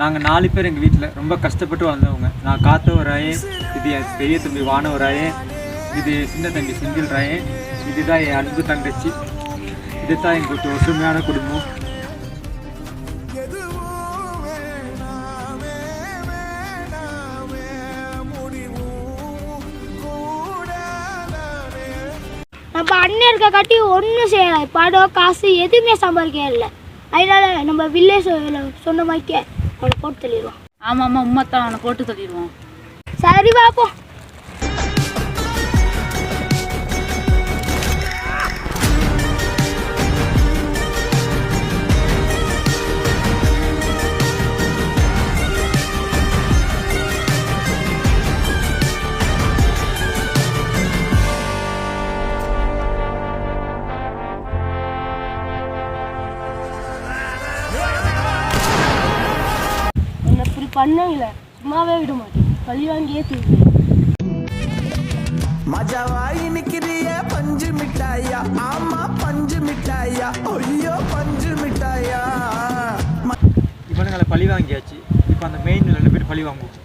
நாங்கள் நாலு பேர் எங்கள் வீட்டில் ரொம்ப கஷ்டப்பட்டு வளர்ந்தவங்க. நான் காத்த ஒரு ராயன் இது என் பெரிய தம்பி வான ஒரு ராயன் இது சின்ன தம்பி செந்தில் ராயன் இதுதான் என் அன்பு தங்கச்சி இதுதான் எங்களுக்கு ஒற்றுமையான குடும்பம். நம்ம அண்ணன் இருக்க காட்டி ஒன்றும் செய்யல. படம் காசு எதுவுமே சம்பாதிக்க இல்லை. அதனால நம்ம வில்லேஜ் சொன்ன மாதிரிக்கே அவனை போட்டு தள்ளிடுவான். ஆமாம் ஆமாம் உண்மைத்தான் அவனை போட்டு தள்ளிடுவோம் சரி பார்ப்போம் பண்ணல சும்மாவே விட மாட்டேன். பழி வாங்கியே தீர்வு மஜாவாய் நிக்கிறிய பஞ்சு மிட்டாயா? ஆமா பஞ்சு மிட்டாயா? ஐயோ பஞ்சு மிட்டாயா? இவனுங்களை பழி வாங்கியாச்சு. இப்போ அந்த மெயின் ரெண்டு பேர் பழி வாங்குவோம்.